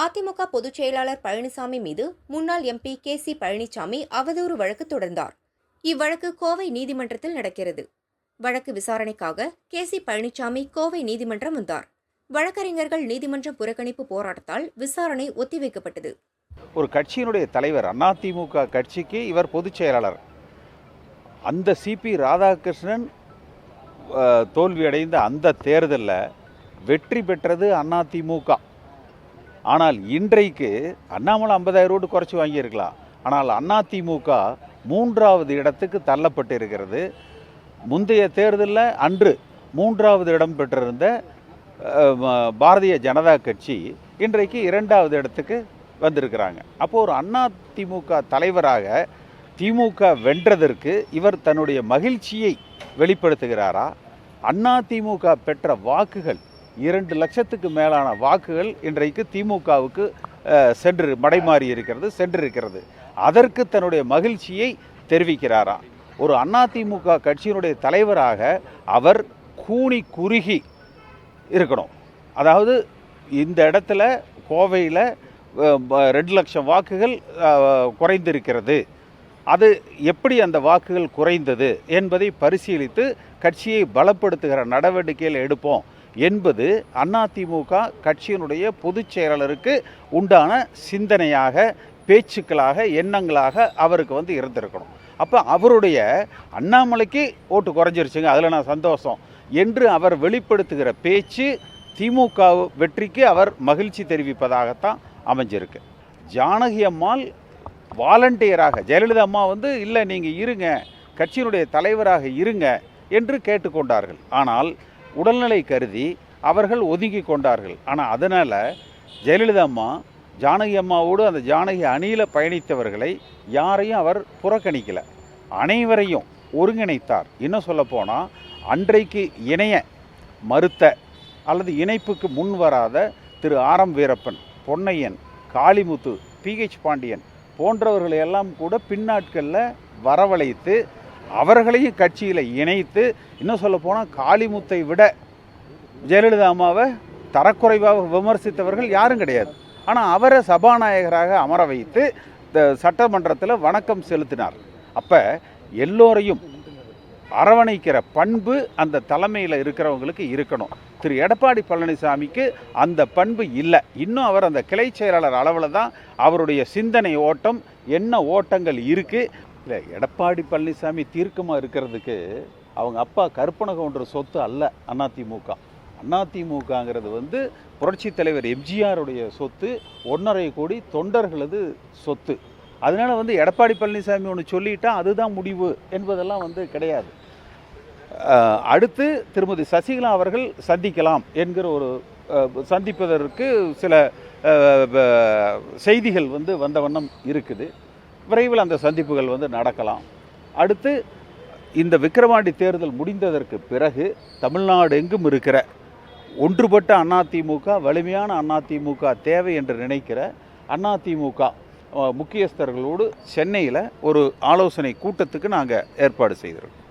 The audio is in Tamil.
அதிமுக பொதுச் செயலாளர் பழனிசாமி மீது முன்னாள் எம்பி கே சி பழனிசாமி அவதூறு வழக்கு தொடர்ந்தார். இவ்வழக்கு கோவை நீதிமன்றத்தில் நடக்கிறது. வழக்கு விசாரணைக்காக கே சி பழனிசாமி கோவை நீதிமன்றம் வந்தார். வழக்கறிஞர்கள் நீதிமன்ற புறக்கணிப்பு போராட்டத்தால் விசாரணை ஒத்திவைக்கப்பட்டது. ஒரு கட்சியினுடைய தலைவர் அதிமுக கட்சிக்கு இவர் பொதுச் செயலாளர். அந்த சிபி ராதாகிருஷ்ணன் தோல்வியடைந்த அந்த தேர்தலில் வெற்றி பெற்றது அதிமுக. ஆனால் இன்றைக்கு அண்ணாமலை ஐம்பதாயிரம் ரோடு குறைச்சி வாங்கியிருக்கலாம். ஆனால் அதிமுக மூன்றாவது இடத்துக்கு தள்ளப்பட்டு இருக்கிறது முந்தைய தேர்தலில் அன்று மூன்றாவது இடம் பெற்றிருந்த பாரதிய ஜனதா கட்சி இன்றைக்கு இரண்டாவது இடத்துக்கு வந்திருக்கிறாங்க. அப்போது ஒரு அண்ணா திமுக தலைவராக திமுக வென்றதற்கு இவர் தன்னுடைய மகிழ்ச்சியை வெளிப்படுத்துகிறாரா? அண்ணா திமுக பெற்ற வாக்குகள் இரண்டு லட்சத்துக்கு மேலான வாக்குகள் இன்றைக்கு திமுகவுக்கு சென்று மடைமாறி இருக்கிறது சென்றிருக்கிறது அதற்கு தன்னுடைய மகிழ்ச்சியை தெரிவிக்கிறாராம் ஒரு அதிமுக கட்சியினுடைய தலைவராக அவர் கூனி குறுகி இருக்கணும். அதாவது இந்த இடத்துல கோவையில் ரெண்டு லட்சம் வாக்குகள் குறைந்திருக்கிறது. அது எப்படி அந்த வாக்குகள் குறைந்தது என்பதை பரிசீலித்து கட்சியை பலப்படுத்துகிற நடவடிக்கையில் எடுப்போம். என்பது அதிமுக கட்சியினுடைய பொதுச் செயலாளருக்கு உண்டான சிந்தனையாக பேச்சுக்களாக எண்ணங்களாக அவருக்கு வந்து இருந்திருக்கணும். அப்போ அவருடைய அண்ணாமலைக்கு ஓட்டு குறைஞ்சிருச்சுங்க அதில் நான் சந்தோஷம் என்று அவர் வெளிப்படுத்துகிற பேச்சு திமுக வெற்றிக்கு அவர் மகிழ்ச்சி தெரிவிப்பதாகத்தான் அமைஞ்சிருக்கு. ஜானகி அம்மாள் வாலண்டியராக ஜெயலலிதா அம்மா வந்து இல்லை நீங்கள் இருங்க கட்சியினுடைய தலைவராக இருங்க என்று கேட்டுக்கொண்டார்கள். ஆனால் உடல்நிலை கருதி அவர்கள் ஒதுங்கி கொண்டார்கள். ஆனால் அதனால் ஜெயலலிதா அம்மா ஜானகி அம்மாவோடு அந்த ஜானகி அணியில் பயணித்தவர்களை யாரையும் அவர் புறக்கணிக்கல. அனைவரையும் ஒருங்கிணைத்தார். இன்னும் சொல்லப்போனால் அன்றைக்கு இணைய மறுத்த அல்லது இணைப்புக்கு முன் வராத திரு ஆரம் வீரப்பன் பொன்னையன் காளிமுத்து பிஹெச் பாண்டியன் போன்றவர்களையெல்லாம் கூட பின்னாட்களில் வரவழைத்து அவர்களையும் கட்சியில் இணைத்து இன்னும் சொல்ல போனால் காளிமுத்தை விட ஜெயலலிதா அம்மாவை தரக்குறைவாக விமர்சித்தவர்கள் யாரும் கிடையாது. ஆனால் அவரை சபாநாயகராக அமர வைத்து இந்த சட்டமன்றத்தில் வணக்கம் செலுத்தினார். அப்போ எல்லோரையும் அரவணைக்கிற பண்பு அந்த தலைமையில் இருக்கிறவங்களுக்கு இருக்கணும். திரு எடப்பாடி பழனிசாமிக்கு அந்த பண்பு இல்லை. இன்னும் அவர் அந்த கிளை செயலாளர் அளவில் தான் அவருடைய சிந்தனை ஓட்டம் என்ன ஓட்டங்கள் இருக்குது இல்லை எடப்பாடி பழனிசாமி தீர்க்கமாக இருக்கிறதுக்கு அவங்க அப்பா கற்பனை சொத்து அல்ல அதிமுக அதிமுகங்கிறது வந்து புரட்சி தலைவர் எம்ஜிஆருடைய சொத்து ஒன்றரை கோடி தொண்டர்களது சொத்து. அதனால வந்து எடப்பாடி பழனிசாமி ஒன்று சொல்லிட்டா அதுதான் முடிவு என்பதெல்லாம் வந்து கிடையாது. அடுத்து திருமதி சசிகலா அவர்கள் சந்திக்கலாம் என்கிற ஒரு சந்திப்பதற்கு சில செய்திகள் வந்து வந்த வண்ணம் இருக்குது. விரைவில் அந்த சந்திப்புகள் வந்து நடக்கலாம். அடுத்து இந்த விக்கிரவாண்டி தேர்தல் முடிந்ததற்கு பிறகு தமிழ்நாடு எங்கும் இருக்கிற ஒன்றுபட்ட அதிமுக வலிமையான அதிமுக தேவை என்று நினைக்கிற அதிமுக முக்கியஸ்தர்களோடு சென்னையில் ஒரு ஆலோசனை கூட்டத்துக்கு நாங்கள் ஏற்பாடு செய்திருக்கோம்.